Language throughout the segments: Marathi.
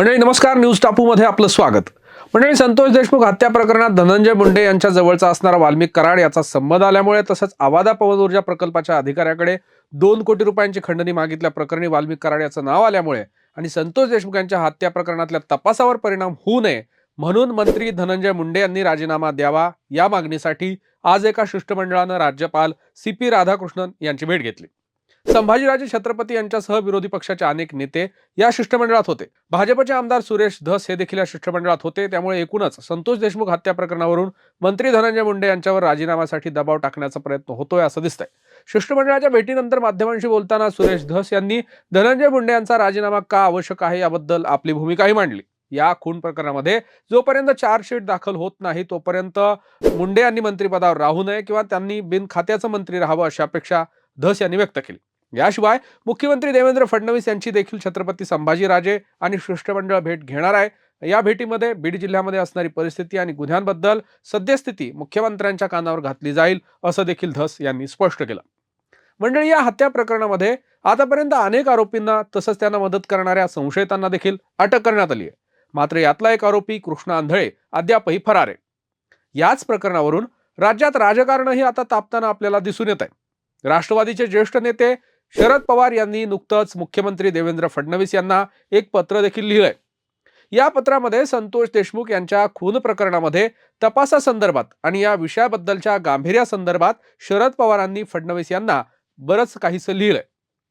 मंडळी नमस्कार. न्यूज टापूमध्ये आपलं स्वागत. मंडळी संतोष देशमुख हत्या प्रकरणात धनंजय मुंडे यांच्या जवळचा असणारा वाल्मिक कराड याचा संबंध आल्यामुळे तसंच आवादा पवन ऊर्जा प्रकल्पाच्या अधिकाऱ्याकडे दोन कोटी रुपयांची खंडणी मागितल्या प्रकरणी वाल्मिक कराड याचं नाव आल्यामुळे आणि संतोष देशमुख यांच्या हत्या प्रकरणातल्या तपासावर परिणाम होऊ नये म्हणून मंत्री धनंजय मुंडे यांनी राजीनामा द्यावा या मागणीसाठी आज एका शिष्टमंडळानं राज्यपाल सी पी राधाकृष्णन यांची भेट घेतली. संभाजीराजे छत्रपती यांच्यासह विरोधी पक्षाचे अनेक नेते या शिष्टमंडळात होते. भाजपचे आमदार सुरेश धस हे देखील या शिष्टमंडळात होते. त्यामुळे एकूणच संतोष देशमुख हत्या प्रकरणावरून मंत्री धनंजय मुंडे यांच्यावर राजीनाम्यासाठी दबाव टाकण्याचा प्रयत्न होतोय असं दिसतंय. शिष्टमंडळाच्या भेटीनंतर माध्यमांशी बोलताना सुरेश धस यांनी धनंजय मुंडे यांचा राजीनामा का आवश्यक आहे याबद्दल आपली भूमिकाही मांडली. या खून प्रकरणामध्ये जोपर्यंत चार्जशीट दाखल होत नाही तोपर्यंत मुंडे यांनी मंत्रिपदावर राहू नये किंवा त्यांनी बिन खात्याचं मंत्री राहावं अशी अपेक्षा धस यांनी व्यक्त केली. याशिवाय मुख्यमंत्री देवेंद्र फडणवीस यांची देखील छत्रपती संभाजीराजे आणि शिष्टमंडळ भेट घेणार आहे. या भेटीमध्ये बीड जिल्ह्यामध्ये असणारी परिस्थिती आणि गुन्ह्यांबद्दल सद्यस्थिती मुख्यमंत्र्यांच्या कानावर घातली जाईल असं देखील धस यांनी स्पष्ट केलं. मंडळी या हत्या प्रकरणामध्ये आतापर्यंत अनेक आरोपींना तसंच त्यांना मदत करणाऱ्या संशयितांना देखील अटक करण्यात आली आहे. मात्र यातला एक आरोपी कृष्णा आंधळे अद्यापही फरार आहे. याच प्रकरणावरून राज्यात राजकारणही आता तापताना आपल्याला दिसून येत आहे. राष्ट्रवादीचे ज्येष्ठ नेते शरद पवार यांनी नुकतंच मुख्यमंत्री देवेंद्र फडणवीस यांना एक पत्र देखील लिहिलंय. या पत्रामध्ये संतोष देशमुख यांच्या खून प्रकरणामध्ये तपासासंदर्भात आणि या विषयाबद्दलच्या गांभीर्यासंदर्भात शरद पवारांनी फडणवीस यांना बरंच काहीसं लिहिलंय.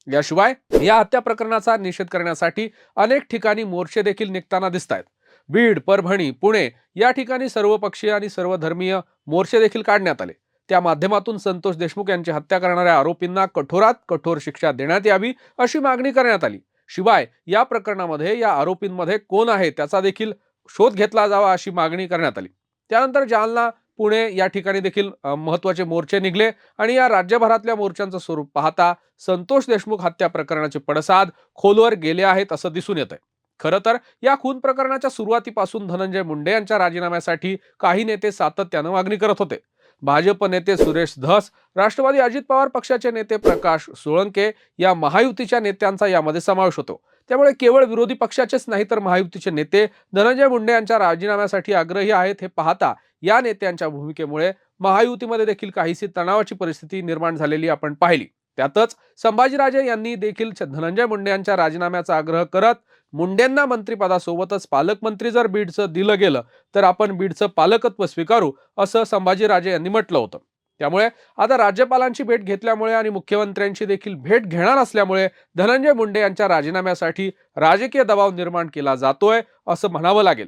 याशिवाय या हत्या प्रकरणाचा निषेध करण्यासाठी अनेक ठिकाणी मोर्चे देखील निघताना दिसत आहेत बीड परभणी पुणे या ठिकाणी सर्वपक्षीय आणि सर्वधर्मीय मोर्चे देखील काढण्यात आले. त्या माध्यमातून संतोष देशमुख यांची हत्या करणाऱ्या आरोपींना कठोरात कठोर शिक्षा देण्यात यावी अशी मागणी करण्यात आली. शिवाय या प्रकरणामध्ये या आरोपींमध्ये कोण आहे त्याचा देखील शोध घेतला जावा अशी मागणी करण्यात आली. त्यानंतर जालना पुणे या ठिकाणी देखील महत्त्वाचे महत्त्वाचे मोर्चे निघले आणि या राज्यभरातल्या मोर्चांचं स्वरूप पाहता संतोष देशमुख हत्या प्रकरणाचे पडसाद खोलवर गेले आहेत असं दिसून येत आहे खरं तर या खून प्रकरणाच्या सुरुवातीपासून धनंजय मुंडे यांच्या राजीनाम्यासाठी काही नेते सातत्यानं मागणी करत होते. भाजप नेते सुरेश धस राष्ट्रवादी अजित पवार पक्षाचे नेते प्रकाश सोळंके या महायुतीच्या नेत्यांचा यामध्ये समावेश होतो. त्यामुळे केवळ विरोधी पक्षाचेच नाही तर महायुतीचे नेते धनंजय मुंडे यांच्या राजीनाम्यासाठी आग्रही आहेत हे पाहता या नेत्यांच्या भूमिकेमुळे महायुतीमध्ये देखील काहीशी तणावाची परिस्थिती निर्माण झालेली आपण पाहिली. त्यातच संभाजीराजे यांनी देखील छ- धनंजय मुंडे यांच्या राजीनाम्याचा आग्रह करत मुंडेंना मंत्रिपदासोबतच पालकमंत्री जर बीडचं दिलं गेलं तर आपण बीडचं पालकत्व स्वीकारू असं संभाजीराजे यांनी म्हटलं होतं. त्यामुळे आता राज्यपालांची भेट घेतल्यामुळे आणि मुख्यमंत्र्यांची देखील भेट घेणार असल्यामुळे धनंजय मुंडे यांच्या राजीनाम्यासाठी राजकीय दबाव निर्माण केला जातोय असं म्हणावं लागेल.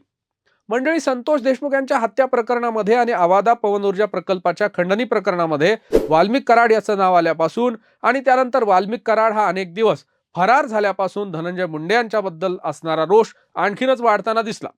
मंडळी संतोष देशमुख यांच्या हत्या प्रकरणामध्ये आणि आवादा पवन ऊर्जा प्रकल्पाच्या खंडणी प्रकरणामध्ये वाल्मिक कराड याचं नाव आल्यापासून आणि त्यानंतर वाल्मिक कराड हा अनेक दिवस फरार झाल्यापासून धनंजय मुंडे यांच्याबद्दल असणारा रोष आणखीनच वाढताना दिसला.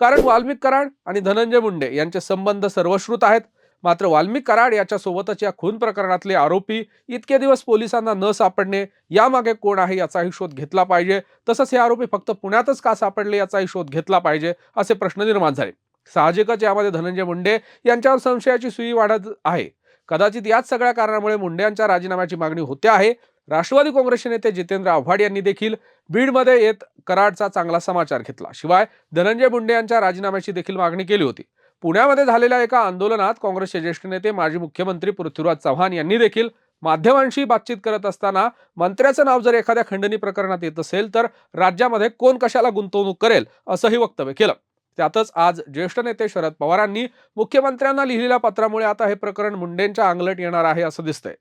कारण वाल्मिक कराड आणि धनंजय मुंडे यांचे संबंध सर्वश्रुत आहेत. मात्र वाल्मिक कराड याच्यासोबतच या खून प्रकरणातले आरोपी इतके दिवस पोलिसांना न सापडणे यामागे कोण आहे याचाही शोध घेतला पाहिजे. तसंच हे आरोपी फक्त पुण्यातच का सापडले याचाही शोध घेतला पाहिजे असे प्रश्न निर्माण झाले. साहजिकच यामध्ये धनंजय मुंडे यांच्यावर संशयाची सुई वाढत आहे. कदाचित याच सगळ्या कारणामुळे मुंडे यांच्या राजीनाम्याची मागणी होते आहे. राष्ट्रवादी काँग्रेसचे नेते जितेंद्र आव्हाड यांनी देखील बीडमध्ये येत कराडचा चांगला समाचार घेतला. शिवाय धनंजय मुंडे यांच्या राजीनाम्याची देखील मागणी केली होती. पुण्यामध्ये झालेल्या एका आंदोलनात काँग्रेसचे ज्येष्ठ नेते माजी मुख्यमंत्री पृथ्वीराज चव्हाण यांनी देखील माध्यमांशी बातचीत करत असताना मंत्र्याचं नाव जर एखाद्या खंडणी प्रकरणात येत असेल तर राज्यामध्ये कोण कशाला गुंतवणूक करेल असंही वक्तव्य केलं. त्यातच आज ज्येष्ठ नेते शरद पवारांनी मुख्यमंत्र्यांना लिहिलेल्या पत्रामुळे आता हे प्रकरण मुंडेंच्या अंगलट येणार आहे असं दिसतंय.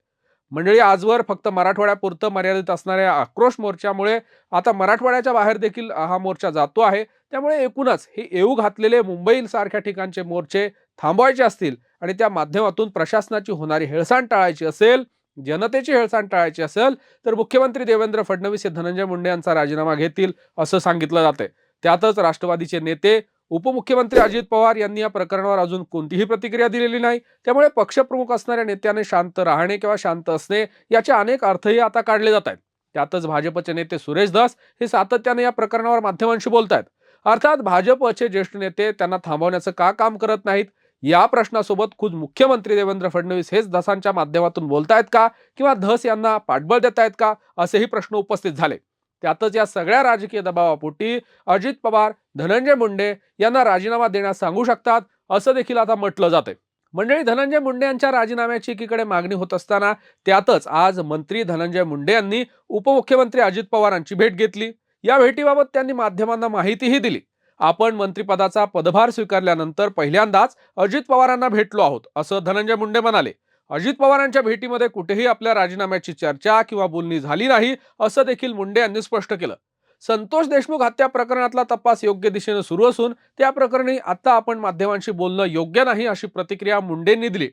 मंडळी आजवर फक्त मराठवाड्यापुरतं मर्यादित असणाऱ्या आक्रोश मोर्चामुळे आता मराठवाड्याच्या बाहेर देखील हा मोर्चा जातो आहे. त्यामुळे एकूणच हे येऊ घातलेले मुंबईसारख्या ठिकाणचे मोर्चे थांबवायचे असतील आणि त्या माध्यमातून प्रशासनाची होणारी हेळसांड टाळायची असेल जनतेची हेळसांड टाळायची असेल तर मुख्यमंत्री देवेंद्र फडणवीस हे धनंजय मुंडे यांचा राजीनामा घेतील असं सांगितलं जातंय. त्यातच राष्ट्रवादीचे नेते उपमुख्यमंत्री अजित पवार यांनी या प्रकरणावर अजून कोणतीही प्रतिक्रिया दिलेली नाही. त्यामुळे पक्षप्रमुख असणाऱ्या नेत्याने शांत राहणे किंवा शांत असणे याचे अनेक अर्थही आता काढले जात आहेत. त्यातच भाजपचे नेते सुरेश दास हे सातत्याने या प्रकरणावर माध्यमांशी बोलत आहेत अर्थात भाजपचे ज्येष्ठ नेते त्यांना थांबवण्याचं का काम करत नाहीत? या प्रश्नासोबत खुद मुख्यमंत्री देवेंद्र फडणवीस हेच धसांच्या माध्यमातून बोलतायत का? किंवा धस यांना पाठबळ देत आहेत का? असेही प्रश्न उपस्थित झाले. त्यातच या सगळ्या राजकीय दबावापोटी अजित पवार धनंजय मुंडे यांना राजीनामा देण्यास सांगू शकतात असं देखील आता म्हटलं जातंय. मंडळी धनंजय मुंडे यांच्या राजीनाम्याची एकीकडे मागणी होत असताना त्यातच आज मंत्री धनंजय मुंडे यांनी उपमुख्यमंत्री अजित पवारांची भेट घेतली. या भेटीबाबत त्यांनी माध्यमांना माहितीही दिली. आपण मंत्रिपदाचा पदभार स्वीकारल्यानंतर पहिल्यांदाच अजित पवारांना भेटलो आहोत असं धनंजय मुंडे म्हणाले. अजित पवारांच्या भेटीमध्ये कुठेही आपल्या राजीनाम्याची चर्चा किंवा बोलणी झाली नाही असं देखील मुंडे यांनी स्पष्ट केलं. संतोष देशमुख हत्या प्रकरणातला तपास योग्य दिशेने सुरू असून त्या प्रकरणी आता आपण माध्यमांशी बोलणं योग्य नाही अशी प्रतिक्रिया मुंडेंनी दिली.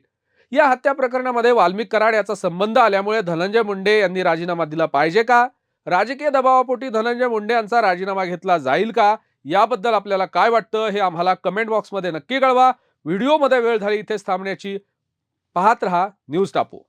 या हत्या प्रकरणामध्ये वाल्मिक कराड याचा संबंध आल्यामुळे धनंजय मुंडे यांनी राजीनामा दिला पाहिजे का? राजकीय दबावापोटी धनंजय मुंडे यांचा राजीनामा घेतला जाईल का? याबद्दल आपल्याला काय वाटतं हे आम्हाला कमेंट बॉक्समध्ये नक्की कळवा. व्हिडिओमध्ये वेळ झाली इथेच थांबण्याची. पाहत रहा न्यूज टापू.